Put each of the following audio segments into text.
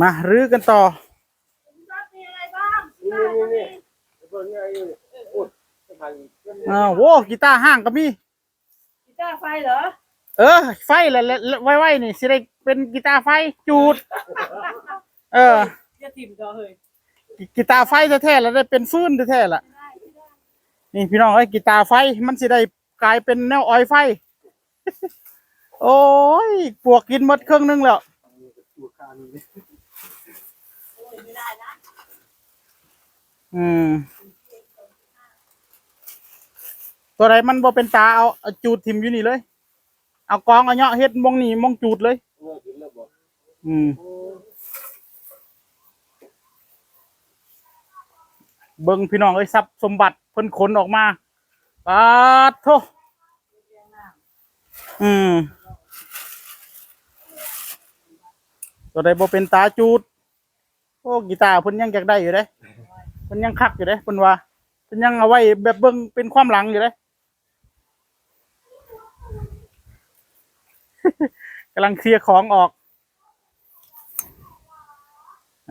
มารื้อกันต่อมีอะไรบ้างนี่นี่นี่เบิ่งไงอยู่โอ้ยสบายอ้าวโว้กีตาร์ห้างก็มีกีตาร์ไฟเหรอ เออ ไฟแหละไว้ไว้นี่สิได้เป็นกีตาร์ไฟจูด เออจะถิ่มก็เฮ้ยกีตาร์ไฟแท้ๆแล้วได้เป็นฟืนแท้ๆล่ะนี่พี่น้องเอ้ยกีตาร์ไฟมันสิได้กลายเป็นแนวออยไฟ โอ้ยปวกกินหมดเครื่องนึงแล้ว ตัวคานี่ ไม่ได้นะ อืม ตัวไหนมันบ่เป็นตาเอาเอาจูดทิมอยู่นี่เลย เอากองเอาเนาะเฮ็ดมองนี่มองจูดเลย อืม เบิ่งพี่น้องเอ้ยทรัพย์สมบัติเพิ่นขนออกมาปาดโทอืมตัวใดบ่เป็นตาจูด โอ้กีตาร์เพิ่นยังอยากได้อยู่เด้เพิ่นยังคักอยู่เด้เพิ่นว่าเพิ่นยังเอาไว้แบบเบิ่งเป็นความหลังอยู่เด้กำลังเคลียร์ของออก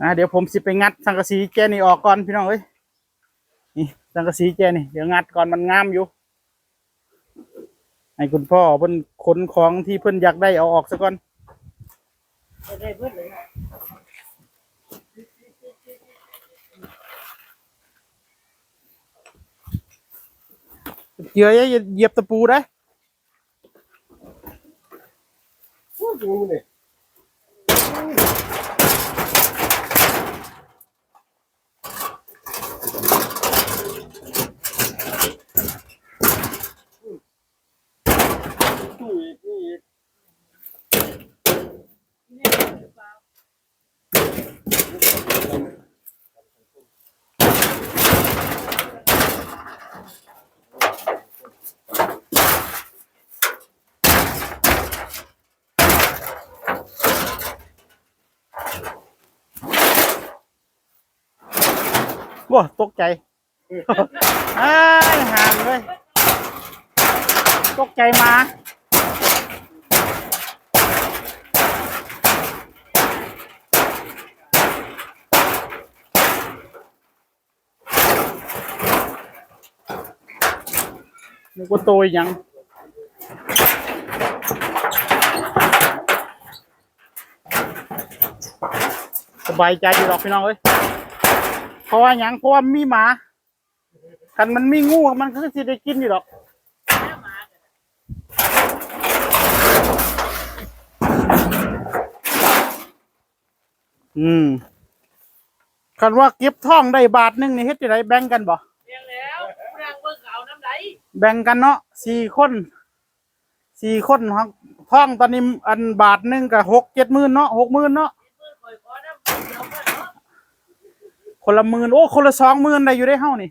อ่าเดี๋ยวผมสิไปงัดสังกะสีแกนี่ออกก่อนพี่น้องเอ้ยนี่สังกะสีแกนี่เดี๋ยวงัดก่อนมันงามอยู่ให้คุณพ่อเพิ่นขนของที่เพิ่นอยากได้เอาออกซะก่อนจะได้เพื่อนเลย เจืออย่าเหยียบตะปูได้ โอ้ยดูนี่ ว้าตกใจอ้ายห่างเลยตกใจมานึกว่าโตอีหยังสบายใจอยู่หรอกพี่น้องเอ้ย เพราะว่าหยังเพราะว่ามีหมาคันมันมีงูมันก็สิได้กินอยู่หรอกอืมคันว่าเก็บท่องได้บาทหนึงนี่เฮ็ดจังไดแบ่งกันบ่เรียงแล้วผู้นางเบิ่งเอาน้ำไหลแบ่งกันเนาะสี่คนสี่คนครับท่องตอนนี้อันบาทหนึงก็หกเจ็ดหมื่นเนาะหกหมื่นเนาะ คนละหมื่นโอ้คนละสองหมื่นได้อยู่ได้เฮ้านี่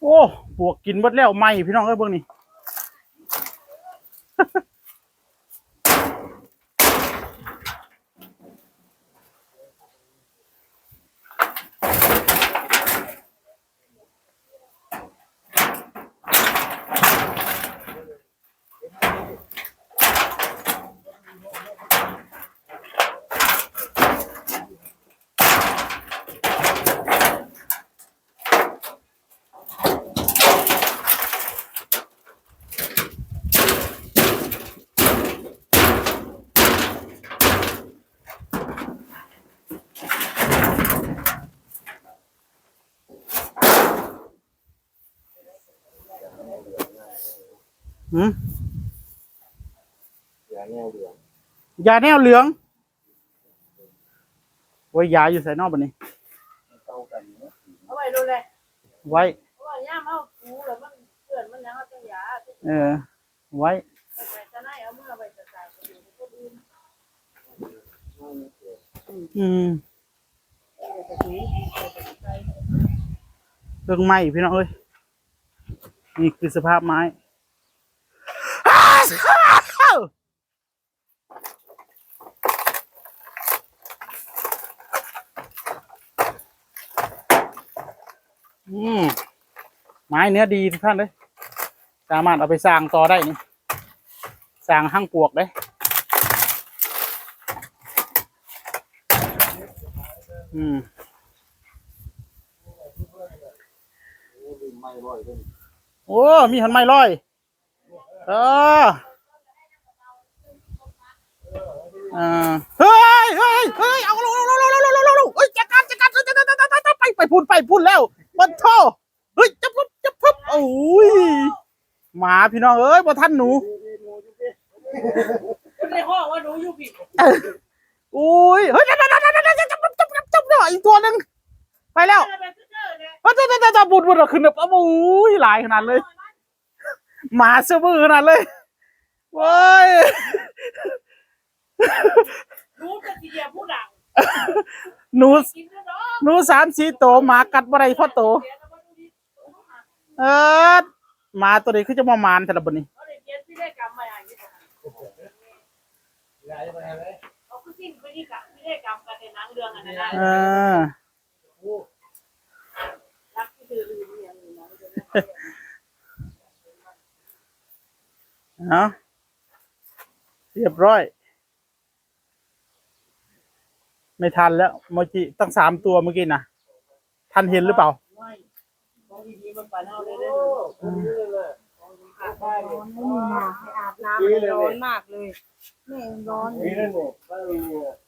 โอ้ปวกกินวัดแล้วไหมพี่น้องเอ้ยเบื้องนี้ หืมอย่าแนวเหลืองยาแนวเหลืองไว้ยาอยู่ใส่นอกบันนี้ เต้ากันเนาะเอาไว้ดูเลยไว้ เพราะว่าย่ามเอาคูแล้วมันเกิดมันยังเอาจังหยาเออ ไว้ ไปจะไหนเอาเมื่อไปจะจ่ายไปอยู่ก็ดีอืมเรื่องไม้พี่น้องเอ้ยนี่คือสภาพไม้ อืมไม้เนื้อดีทุกท่านเลยสามารถเอาไปสร้างต่อได้นี่สร้างห้างปวกได้อืมโอ้ มีหันไม้ลอย เออเออเฮ้ยเฮ้ยเฮ้ยเอาลงลงลงลงลงลงลงลงลงเฮ้ยจัดการจัดการจัดการจัดการจักรไปไปพูดไปพูดแล้วมันโทเฮ้ยจับปุ๊บจับปุ๊บโอ้ยหมาพี่น้องเอ้ยบ่ท่านหนูในห้องว่าหนูอยู่ผิดอุ้ยเฮ้ยจับจับจับจับจับจับจับจับจับอีกตัวหนึ่งไปแล้วเจอเนี่ยเฮ้ยจับจับจับบุดบุดขึ้นแบบโอ้ยหลายขนาดเลย หมาเสื้อมือขนาดเลยเว้ยหนูจะทีเดียวผู้ดังหนูกินแล้วเนาะหนูสามสี่โตวหมากัดบ่ได้พ่อโตเดี๋ยวเรามาดูดิเออหมาตัวนี้คือจะมามานแต่ละบนนี้ เขาได้เขียนพิธีกรรมมาอย่างนี้ย้ายไปไหนเขาคือสิ้นพิธีกรรมพิธีกรรมกันในหนังเรื่องอันนั้นนะเออ รักที่คือลืมอย่างนี้นะ เอเรียบร้อย ไม่ทันแล้วโมจิตั้งสามตัวเมื่อกี้นะทันเห็นหรือเปล่าอาบน้ำร้อนมากเลยแม่งร้อนเลย